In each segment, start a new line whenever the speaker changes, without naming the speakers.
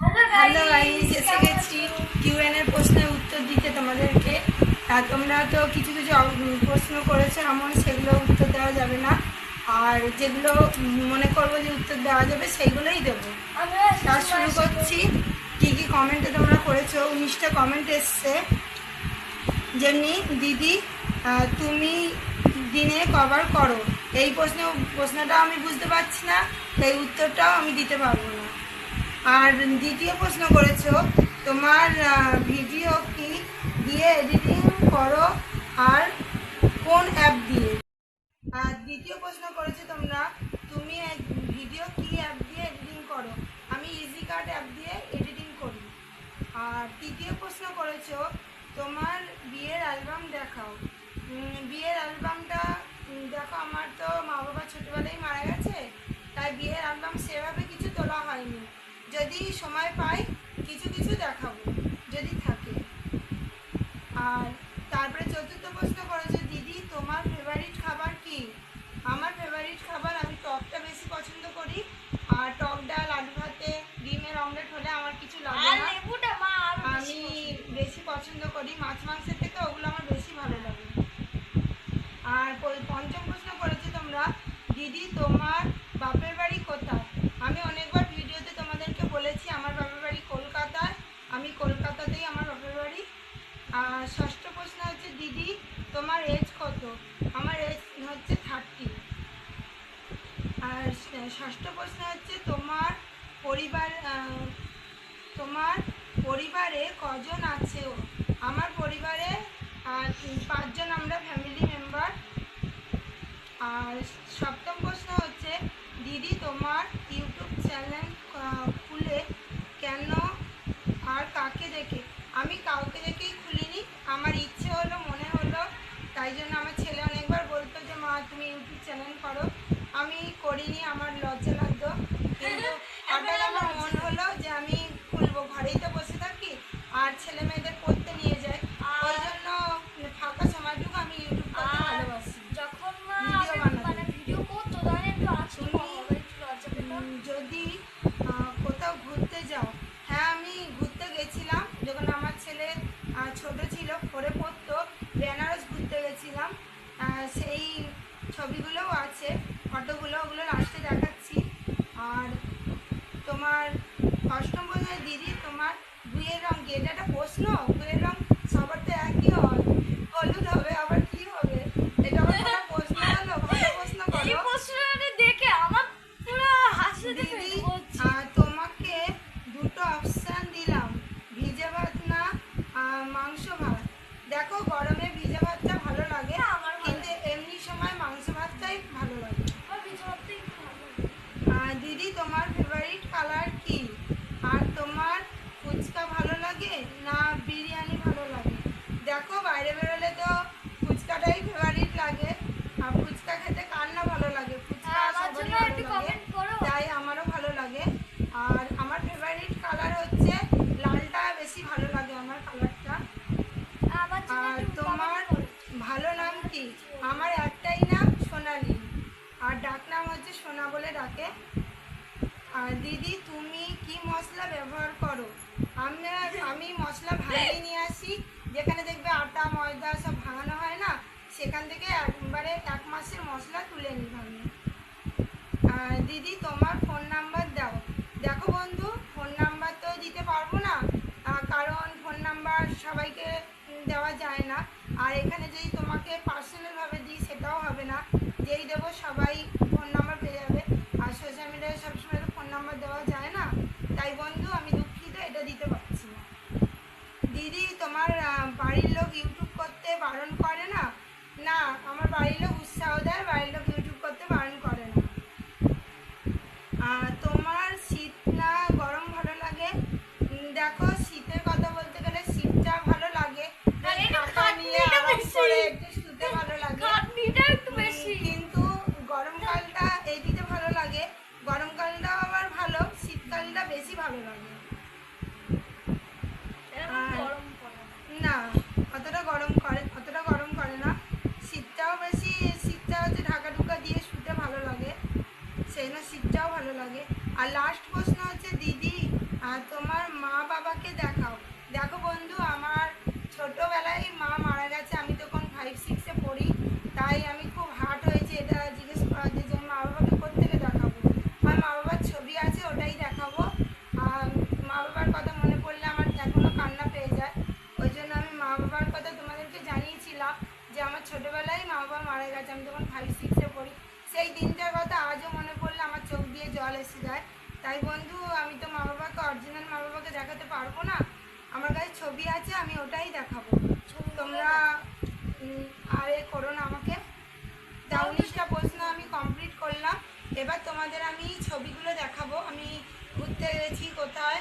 Hello guys এসে গেছি QN এর প্রশ্নের উত্তর দিতে তোমাদেরকে। আর তোমরা তো কিছু কিছু প্রশ্ন করেছ এমন সেগুলো উত্তর দেওয়া যাবে না। আর যেগুলো মনে করব যে উত্তর দেওয়া যাবে সেইগুলোই দেবো। তার শুরু করছি। কি কি কমেন্টে তোমরা করেছ? উনিশটা কমেন্ট এসছে। যেমনি দিদি তুমি দিনে কভার করো। এই প্রশ্ন প্রশ্নটাও আমি বুঝতে পারছি না তাই উত্তরটাও আমি দিতে পারব না। আর দ্বিতীয় প্রশ্ন করেছ, তোমার ভিডিও কি দিয়ে এডিটিং করো আর কোন অ্যাপ দিয়ে? আর দ্বিতীয় প্রশ্ন করেছ তোমরা, তুমি ভিডিও কি অ্যাপ দিয়ে এডিটিং করো? আমি ইজি কার্ড অ্যাপ দিয়ে এডিটিং করি। আর তৃতীয় প্রশ্ন করেছ, তোমার বিয়ের অ্যালবাম দেখাও। বিয়ের অ্যালবামটা দেখো আমার তো মা বাবা ছোটোবেলায় মারা গেছে, তাই বিয়ের অ্যালবাম সেভাবে কিছু তোলা হয়নি। যদি সময় পাই কিছু কিছু দেখাবো যদি থাকে। আর তারপরে চতুর্থ প্রশ্ন করেছে দিদি তোমার ফেভারিট খাবার কি? আমার ফেভারিট খাবার আমি টকটা বেশি পছন্দ করি আর টক ডাল আলু ভাতে ডিমের অমলেট হলে আমার কিছু লাগে না। আমি বেশি পছন্দ করি মাছ মাংসের থেকে ওগুলো আমার বেশি ভালো লাগে। আর পঞ্চম প্রশ্ন করেছে তোমরা দিদি তোমার বাপের বাড়ি কোথায় আমি অনেকবার ভিডিওতে তোমাদেরকে বলেছি আমার বাপের বাড়ি কলকাতায় আমি কলকাতাতেই আমার বাপের বাড়ি আর ষষ্ঠ প্রশ্ন হচ্ছে দিদি তোমার এজ কত আমার এজ হচ্ছে থার্টি আর ষ- ষষ্ঠ প্রশ্ন হচ্ছে তোমার পরিবার তোমার পরিবারে কজন আছে ও? আমার পরিবারে পাঁচজন আমরা ফ্যামিলি মেম্বার আর সপ্তম প্রশ্ন হচ্ছে, দিদি তোমার ইউটিউব চ্যানেল খুলে কেন আর কাকে দেখে আমি কাউকে দেখেই খুলিনি আমার ইচ্ছে হলো মনে হলো তাই জন্য আমার ছেলে অনেকবার বলতো যে মা তুমি ইউটিউব চ্যানেল করো আমি করিনি আমার লজ্জা লাগতো কিন্তু হঠাৎ আমার মন হলো যে আমি খুলবো ঘরেই তো বসে থাকি আর ছেলে মেয়েদের পড়তে নিয়ে যাই। ওই জন্য ফাঁকা সময়টুকু আমি ইউটিউব করতে ভালোবাসি।
যখন মানে ভিডিও করতো তখন একটু
যদি কোথাও ঘুরতে যাও। হ্যাঁ আমি ঘুরতে গেছিলাম যখন আমার ছেলে ছোট ছিল ফোরে পড়তো বেনারস ঘুরতে গেছিলাম। সেই ছবিগুলোও আছে ফটোগুলো ওগুলো লাস্টে দেখাচ্ছি। আর তোমার অষ্টম দিদি তোমার বইয়ের রং কি? এটা একটা প্রশ্ন? বুয়ের রং সবার তো একই হয় হলুদ হবে আবার কি হবে এটা আবার কোনো প্রশ্ন হলো ভালো প্রশ্ন
এই
করো
প্রশ্নটা দেখে আমার পুরো হাসিতে
দিদি
পেট ভরছে।
আহ, তোমাকে দুটো অপশান দিলাম ভিজে ভাত না আহ, মাংস ভাত দেখো গরমে ভিজে ভাতটা ভালো লাগে
আমার ভালো
কিন্তু এমনি সময় মাংস ভাতটাই ভালো লাগে
আমার বিছানাতে একটু ভালো লাগে।
আহ, দিদি তোমার ফেভারিট কালার কি আর তোমার ফুচকা ভালো লাগে না বিরিয়ানি ভালো লাগে দেখো বাইরে বেরোলে তো ফুচকাটাই ফেভারিট লাগে আর ফুচকা খেতে কার না ভালো লাগে ফুচকা
হ্যাঁ, আমার
সবারই
জন্য
ভালো
একটু
লাগে
কমেন্ট করো
তাই আমারও ভালো লাগে আর আমার ফেভারিট কালার হচ্ছে লালটা বেশি ভালো লাগে আমার কালারটা
আমার জন্য
আর
একটু
তোমার
comment করো।
ভালো নাম কি আমার একটাই নাম সোনালি আর ডাক নাম হচ্ছে সোনা বলে ডাকে আর দিদি তুমি কি মশলা ব্যবহার করো? আমরা আমি মশলা ভাঙিয়ে নিয়ে আসি। যেখানে দেখবে আটা ময়দা সব ভাঙানো হয় না সেখান থেকে একবারে এক মাসের মশলা তুলে নিই ভাঙিয়ে আর দিদি তোমার ফোন নাম্বার দাও। দেখো বন্ধু ফোন নাম্বার তো দিতে পারব না কারণ ফোন নাম্বার সবাইকে দেওয়া যায় না। আর এখানে যদি তোমাকে পার্সোনালভাবে দিই সেটাও হবে না। যেই দেবো ভালো লাগে।
না।
অতটা গরম করে অতটা গরম করে না। শীতটাও বেশি শীতটা হচ্ছে ঢাকা ঢুকা দিয়ে শুতে ভালো লাগে। সেই না শীতটাও ভালো লাগে। আর লাস্ট প্রশ্ন হচ্ছে দিদি আর তোমার মা বাবাকে দেখাও। দেখো বন্ধু আমার ছোটোবেলায় মা মারা গেছে আমি তখন ফাইভ সিক্সে পড়ি। তাই আমি খুব হার্ট হয়েছে এটা সেই দিনটার কথা আজও মনে পড়লে আমার চোখ দিয়ে জল এসে যায়। তাই বন্ধু আমি তো মা বাবাকে অরিজিনাল মা বাবাকে দেখাতে পারব না। আমার কাছে ছবি আছে আমি ওটাই দেখাবো। তোমরা আর এ করো না আমাকে। তা উনিশটা প্রশ্ন আমি কমপ্লিট করলাম। এবার তোমাদের আমি ছবিগুলো দেখাবো। আমি ঘুরতে গেছি কোথায়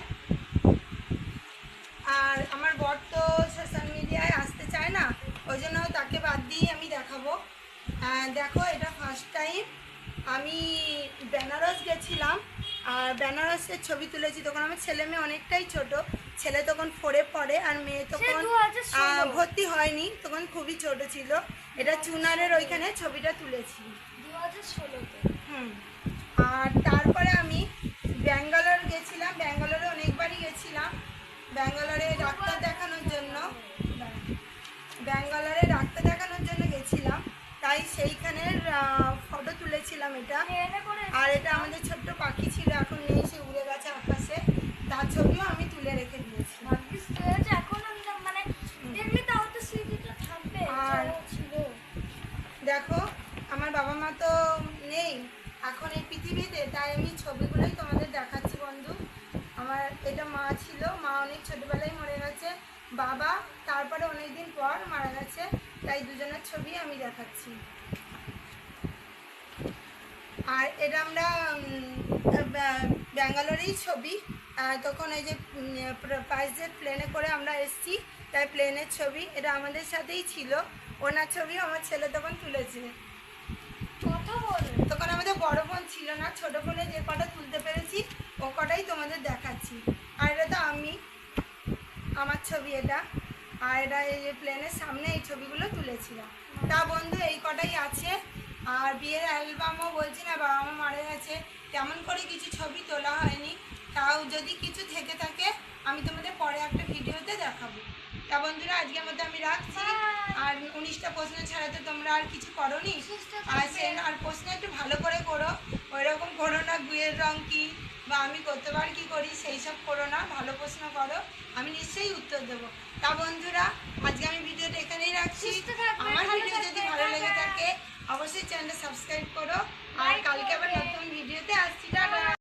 আর আমার বর তো সোশ্যাল মিডিয়ায় আসতে চায় না ওই জন্য তাকে বাদ দিয়েই আমি দেখাবো আহ, দেখো এটা ফার্স্ট টাইম আমি বেনারস গেছিলাম আর বেনারসের ছবি তুলেছি তখন আমার ছেলে মেয়ে অনেকটাই ছোট। ছেলে তখন ফোরে পড়ে আর মেয়ে তখন ভর্তি হয়নি তখন খুবই ছোট ছিল। এটা চুনারের ওইখানে ছবিটা তুলেছি।
দু হাজার ষোলোতে।
হুম। আর তারপরে আমি এটা। আর এটা আমাদের ছোট্ট পাখি ছিল এখন নেই সে উড়ে গেছে আকাশে। তার ছবিও আমি তুলে রেখে দিয়েছি।
মানে
আর- দেখো আমার বাবা মা তো নেই এখন এই পৃথিবীতে তাই আমি ছবিগুলোই তোমাদের দেখাচ্ছি বন্ধু। আমার এটা মা ছিল মা অনেক ছোটবেলায় মরে গেছে। বাবা তারপরে অনেক দিন পর মারা গেছে তাই দুজনের ছবি আমি দেখাচ্ছি। আর এটা আমরা ব্যা- ব্যাঙ্গালোরেই ছবি। তখন এই যে প্রাইজের প্লেনে করে আমরা এসেছি তাই প্লেনের ছবি। এটা আমাদের সাথেই ছিল। ওনার ছবি আমার ছেলে তখন তুলেছে।
কথা বলে
তখন আমাদের বড় বোন ছিল না ছোট ফোনে যে কটা তুলতে পেরেছি ও কটাই তোমাদের দেখাচ্ছি। আর এটা তো আমি আমার ছবি এটা। আর এটা এই যে প্লেনের সামনে এই ছবিগুলো তুলেছিলাম। তা বন্ধু এই কটাই আছে। আর বিয়ের অ্যালবামও বলছি না বাবা মা মারা গেছে। তেমন করে কিছু ছবি তোলা হয়নি। তাও যদি কিছু থেকে থাকে আমি তোমাদের পরে একটা ভিডিওতে দেখাবো। তা বন্ধুরা আজকের মধ্যে আমি রাখছি। আর উনিশটা প্রশ্ন ছাড়া তো তোমরা আর কিছু করো
নি
আর প্রশ্ন একটু ভালো করে করো। ওইরকম করো না গুয়ের রং কি? বা আমি কতবার কি করি সেই সব করো না ভালো প্রশ্ন করো আমি নিশ্চয়ই উত্তর দেবো তা বন্ধুরা আজকে আমি ভিডিওটা এখানেই রাখছি আমার ভিডিও যদি ভালো লেগে। থাকে অবশ্যই চ্যানেলটা সাবস্ক্রাইব করো আর কালকে আবার। নতুন ভিডিওতে আসছি টাটা